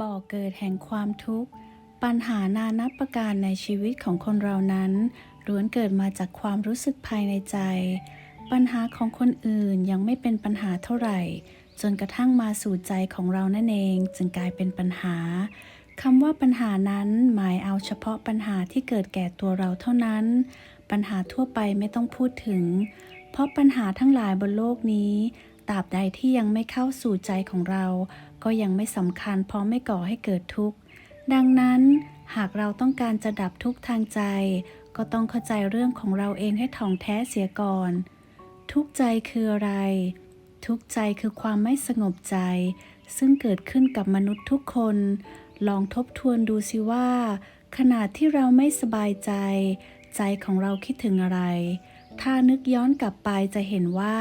บ่อเกิดแห่งความทุกข์ ปัญหานานับประการในชีวิตของคนเรานั้นล้วนเกิดมาจากความรู้สึกภายในใจ ปัญหาของคนอื่นยังไม่เป็นปัญหาเท่าไหร่ จนกระทั่งมาสู่ใจของเรานั่นเองจึงกลายเป็นปัญหาคำว่าปัญหานั้นหมายเอาเฉพาะปัญหาที่เกิดแก่ตัวเราเท่านั้น ปัญหาทั่วไปไม่ต้องพูดถึง เพราะปัญหาทั้งหลายบนโลกนี้ตราบใดที่ยังไม่เข้าสู่ใจของเรา ก็ยังไม่สำคัญเพราะไม่ก่อให้เกิดทุกข์ ดังนั้น หากเราต้องการจะดับทุกข์ทางใจ ก็ต้องเข้าใจเรื่องของเราเองให้ถ่องแท้เสียก่อน ทุกข์ใจคืออะไร ทุกข์ใจคือความไม่สงบใจ ซึ่งเกิดขึ้นกับมนุษย์ทุกคน ลองทบทวนดูสิว่า ขณะที่เราไม่สบายใจ ใจของเราคิดถึงอะไร ถ้านึกย้อนกลับไปจะเห็นว่า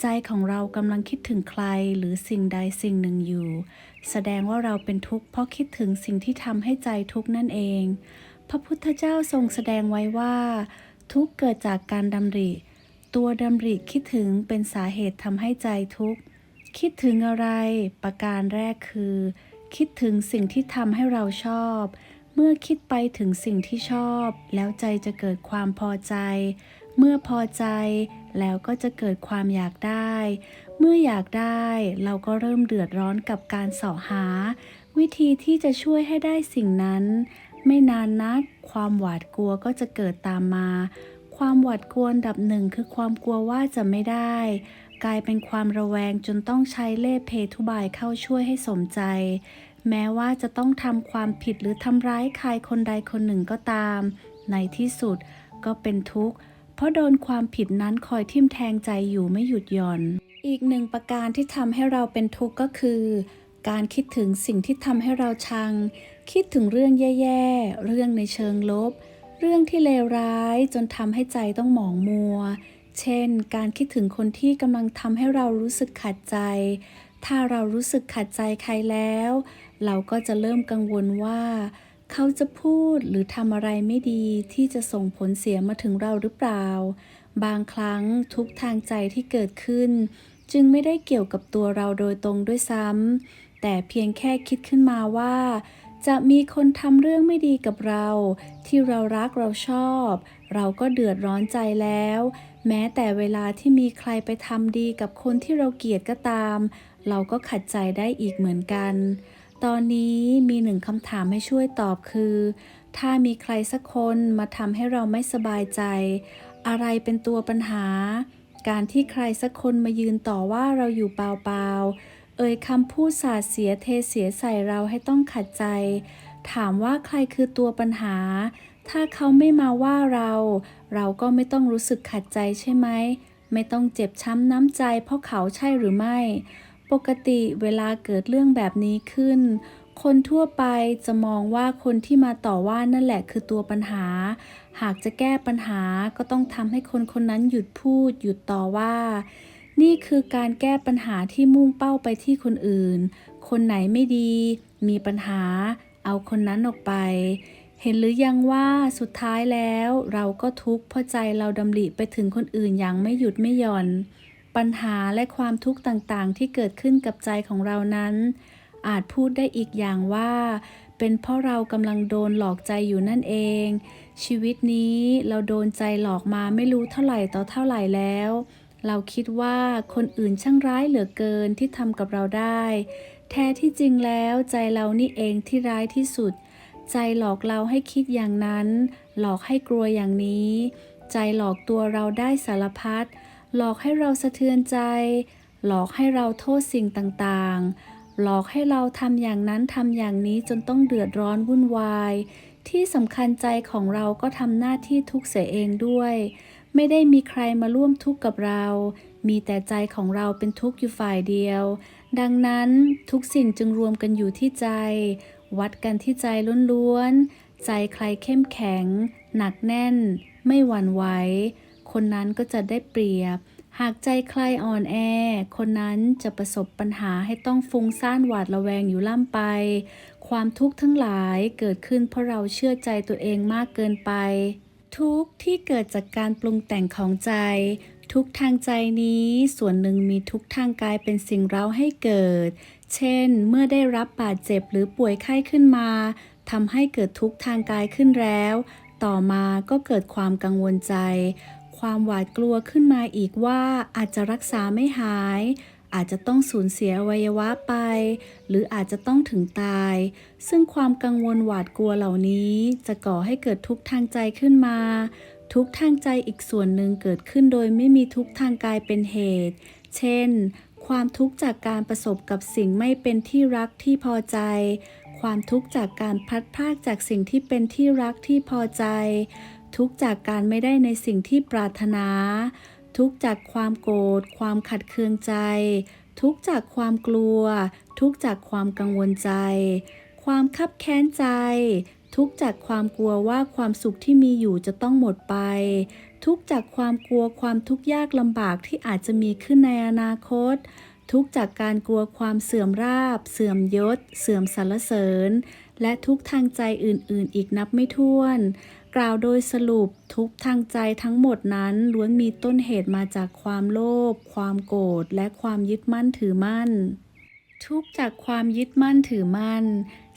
ใจของเรากำลังคิดถึงใครหรือสิ่งใดสิ่งหนึ่งอยู่ แสดงว่าเราเป็นทุกข์เพราะคิดถึงสิ่งที่ทำให้ใจทุกข์นั่นเอง พระพุทธเจ้าทรงแสดงไว้ว่า ทุกข์เกิดจากการดำริ ตัวดำริคิดถึงเป็นสาเหตุทำให้ใจทุกข์ คิดถึงอะไร ประการแรกคือ คิดถึงสิ่งที่ทำให้เราชอบ เมื่อคิดไปถึงสิ่งที่ชอบ แล้วใจจะเกิดความพอใจ เมื่อพอใจ แล้วก็จะเกิดความอยากได้ เมื่ออยากได้เราก็เริ่มเดือดร้อนกับการเสาะหา วิธีที่จะช่วยให้ได้สิ่งนั้น ไม่นานนัก ความหวาดกลัวก็จะเกิดตามมา ความหวาดกลัวดับหนึ่งคือความกลัวว่าจะไม่ได้ กลายเป็นความระแวงจนต้องใช้เล่ห์เพทุบายเข้าช่วยให้สมใจแม้ว่าจะต้องทำความผิดหรือทำร้ายใครคนใดคนหนึ่งก็ตาม ในที่สุดก็เป็นทุกข์ เพราะโดนความผิดนั้นคอยทิ่มแทงใจอยู่ไม่หยุดหย่อน อีกหนึ่งประการที่ทำให้เราเป็นทุกข์ก็คือ การคิดถึงสิ่งที่ทำให้เราชัง คิดถึงเรื่องแย่ๆ เรื่องในเชิงลบ เรื่องที่เลวร้ายจนทำให้ใจต้องหมองมัว เช่น การคิดถึงคนที่กำลังทำให้เรารู้สึกขัดใจ ถ้าเรารู้สึกขัดใจใครแล้ว เราก็จะเริ่มกังวลว่า เขาจะพูดหรือทำอะไรไม่ดีที่จะส่งผลเสียมาถึงเราหรือเปล่า บางครั้งทุกทางใจที่เกิดขึ้น จึงไม่ได้เกี่ยวกับตัวเราโดยตรงด้วยซ้ำแต่เพียงแค่คิดขึ้นมาว่า จะมีคนทำเรื่องไม่ดีกับเรา ที่เรารักเราชอบ เราก็เดือดร้อนใจแล้ว แม้แต่เวลาที่มีใครไปทำดีกับคนที่เราเกลียดก็ตาม เราก็ขัดใจได้อีกเหมือนกัน ตอนนี้มีหนึ่งคำถามให้ช่วยตอบคือ ถ้ามีใครสักคนมาทำให้เราไม่สบายใจ อะไรเป็นตัวปัญหา การที่ใครสักคนมายืนต่อว่าเราอยู่เปล่าๆ เอ่ยคำพูดสาเสียเทเสียใส่เราให้ต้องขัดใจ ถามว่าใครคือตัวปัญหา ถ้าเขาไม่มาว่าเรา เราก็ไม่ต้องรู้สึกขัดใจใช่ไหม ไม่ต้องเจ็บช้ำน้ำใจเพราะเขาใช่หรือไม่ ปกติเวลาเกิดเรื่องแบบนี้ขึ้น คนทั่วไปจะมองว่าคนที่มาต่อว่านั่นแหละคือตัวปัญหา หากจะแก้ปัญหาก็ต้องทำให้คนคนนั้นหยุดพูด หยุดต่อว่า นี่คือการแก้ปัญหาที่มุ่งเป้าไปที่คนอื่น คนไหนไม่ดี มีปัญหา เอาคนนั้นออกไป เห็นหรือยังว่าสุดท้ายแล้ว เราก็ทุกข์เพราะใจเราดำริไปถึงคนอื่นอย่างไม่หยุดไม่หย่อน ปัญหาและความทุกข์ต่างๆ ที่เกิดขึ้นกับใจของเรานั้น อาจพูดได้อีกอย่างว่า เป็นเพราะเรากำลังโดนหลอกใจอยู่นั่นเอง ชีวิตนี้เราโดนใจหลอกมาไม่รู้เท่าไหร่ต่อเท่าไหร่แล้ว เราคิดว่าคนอื่นช่างร้ายเหลือเกินที่ทำกับเราได้ แท้ที่จริงแล้วใจเรานี่เองที่ร้ายที่สุด ใจหลอกเราให้คิดอย่างนั้น หลอกให้กลัวอย่างนี้ ใจหลอกตัวเราได้สารพัด หลอกให้เราสะเทือนใจ หลอกให้เราโทษสิ่งต่างๆ หลอกให้เราทำอย่างนั้นทำอย่างนี้จนต้องเดือดร้อนวุ่นวาย ที่สำคัญใจของเราก็ทำหน้าที่ทุกเสียเองด้วย ไม่ได้มีใครมาร่วมทุกข์กับเรา มีแต่ใจของเราเป็นทุกข์อยู่ฝ่ายเดียว ดังนั้นทุกสิ่งจึงรวมกันอยู่ที่ใจ วัดกันที่ใจล้วนๆ ใจใครเข้มแข็ง หนักแน่น ไม่หวั่นไหว คนนั้นก็จะได้เปรียบ หากใจใครอ่อนแอ คนนั้นจะประสบปัญหาให้ต้องฟุ้งซ่านหวาดระแวงอยู่ล่ำไป ความทุกข์ทั้งหลายเกิดขึ้นเพราะเราเชื่อใจตัวเองมากเกินไป ทุกข์ที่เกิดจากการปรุงแต่งของใจ ทุกทางใจนี้ส่วนหนึ่งมีทุกทางกายเป็นสิ่งเร้าให้เกิด เช่น เมื่อได้รับบาดเจ็บหรือป่วยไข้ขึ้นมาทำให้เกิดทุกข์ทางกายขึ้นแล้ว ต่อมาก็เกิดความกังวลใจ ความหวาดกลัวขึ้นมาอีกว่าอาจจะรักษาไม่หาย อาจจะต้องสูญเสียอวัยวะไป หรืออาจจะต้องถึงตาย ซึ่งความกังวลหวาดกลัวเหล่านี้ จะก่อให้เกิดทุกข์ทางใจขึ้นมา ทุกข์ทางใจอีกส่วนหนึ่งเกิดขึ้นโดยไม่มีทุกข์ทางกายเป็นเหตุ เช่น ความทุกข์จากการประสบกับสิ่งไม่เป็นที่รักที่พอใจความทุกข์จากการพัดพรากจากสิ่งที่เป็นที่รักที่พอใจ ทุกข์จากการไม่ได้ในสิ่งที่ปรารถนา ทุกข์จากความโกรธ ความขัดเคืองใจ ทุกข์จากความกลัว ทุกข์จากความกังวลใจ ความคับแค้นใจ ทุกข์จากความกลัวว่าความสุขที่มีอยู่จะต้องหมดไป ทุกข์จากความกลัวความทุกข์ยากลำบากที่อาจจะมีขึ้นในอนาคต ทุกข์จากการกลัวความเสื่อมราบ เสื่อมยศ เสื่อมสรรเสริญ และทุกข์ทางใจอื่น ๆ อีกนับไม่ถ้วน กล่าวโดยสรุปทุกทางใจทั้งหมดนั้นล้วนมีต้นเหตุมาจากความโลภความโกรธและความยึดมั่นถือมั่น ทุกจากความยึดมั่นถือมั่น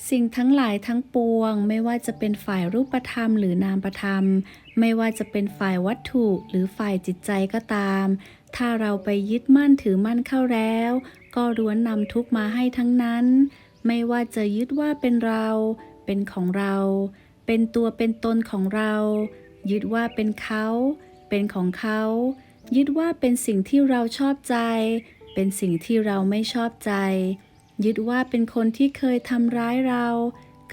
สิ่งทั้งหลายทั้งปวง ไม่ว่าจะเป็นฝ่ายรูปธรรมหรือนามธรรม ไม่ว่าจะเป็นฝ่ายวัตถุหรือฝ่ายจิตใจก็ตาม ถ้าเราไปยึดมั่นถือมั่นเข้าแล้ว ก็ล้วนนำทุกมาให้ทั้งนั้น ไม่ว่าจะยึดว่าเป็นเรา เป็นของเรา เป็นตัวเป็นตนของเรา ยึดว่าเป็นเขา เป็นของเขา ยึดว่าเป็นสิ่งที่เราชอบใจ เป็นสิ่งที่เราไม่ชอบใจ ยึดว่าเป็นคนที่เคยทำร้ายเรา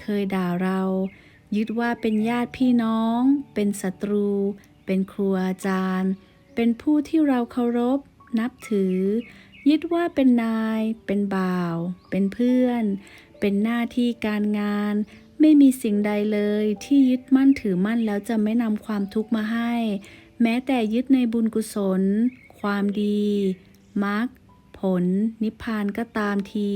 เคยด่าเรา ยึดว่าเป็นญาติพี่น้อง เป็นศัตรู เป็นครูอาจารย์ เป็นผู้ที่เราเคารพ นับถือ ยึดว่าเป็นนาย เป็นบ่าว เป็นเพื่อน เป็นหน้าที่การงาน ไม่มีสิ่งใดเลยที่ยึดมั่นถือมั่นแล้วจะไม่นำความทุกข์มาให้ แม้แต่ยึดในบุญกุศล ความดีมรรคผล นิพพานก็ตามที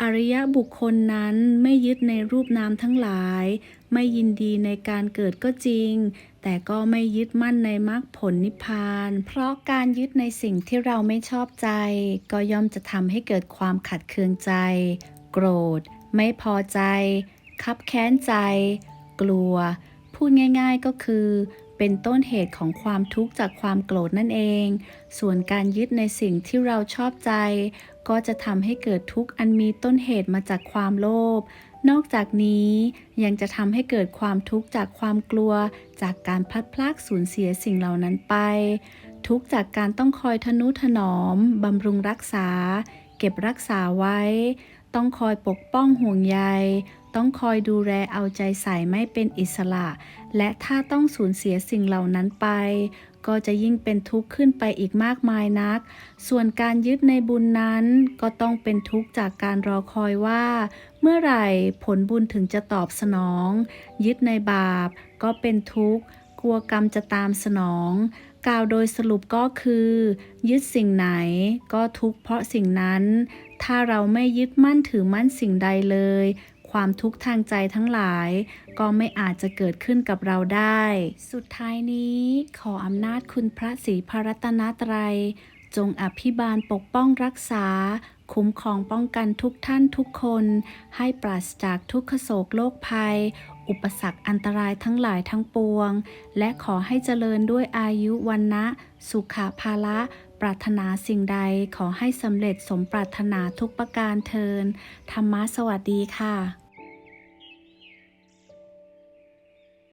อริยบุคคลนั้นไม่ยึดในรูปนามทั้งหลาย ไม่ยินดีในการเกิดก็จริง แต่ก็ไม่ยึดมั่นในมรรคผลนิพพาน เพราะการยึดในสิ่งที่เราไม่ชอบใจ ก็ย่อมจะทำให้เกิดความขัดเคืองใจ โกรธ ไม่พอใจ คับแค้นใจ กลัว พูดง่ายๆก็คือ เป็นต้นเหตุของความทุกข์จากความโกรธนั่นเอง ส่วนการยึดในสิ่งที่เราชอบใจ ก็จะทำให้เกิดทุกข์อันมีต้นเหตุมาจากความโลภนอกจากนี้ยังจะทำให้เกิดความทุกข์จากความกลัว จากการพลัดพรากสูญเสียสิ่งเหล่านั้นไป ทุกข์จากการต้องคอยทนุถนอมบำรุงรักษา เก็บรักษาไว้ ต้องคอยปกป้องห่วงใย ต้องคอยดูแลเอาใจใส่ไม่เป็นอิสระ และถ้าต้องสูญเสียสิ่งเหล่านั้นไป ก็จะยิ่งเป็นทุกข์ขึ้นไปอีกมากมายนัก ส่วนการยึดในบุญนั้น ก็ต้องเป็นทุกข์จากการรอคอยว่า เมื่อไหร่ผลบุญถึงจะตอบสนอง ยึดในบาป ก็เป็นทุกข์ กลัวกรรมจะตามสนองกล่าวโดยสรุปก็คือ ยึดสิ่งไหนก็ทุกข์เพราะสิ่งนั้น ถ้าเราไม่ยึดมั่นถือมั่นสิ่งใดเลย ความทุกข์ทางใจทั้งหลาย ก็ไม่อาจจะเกิดขึ้นกับเราได้ สุดท้ายนี้ขออำนาจคุณพระศรีพระรัตนตรัย จงอภิบาลปกป้องรักษา คุ้มครองป้องกันทุกท่านทุกคน ให้ปราศจากทุกขโศกโรคภัย อุปสรรคอันตรายทั้งหลายทั้งปวง และขอให้เจริญด้วยอายุวันนะสุขภาละ ปรารถนาสิ่งใดขอให้สำเร็จสมปรารถนาทุกประการเทินธรรมะสวัสดีค่ะ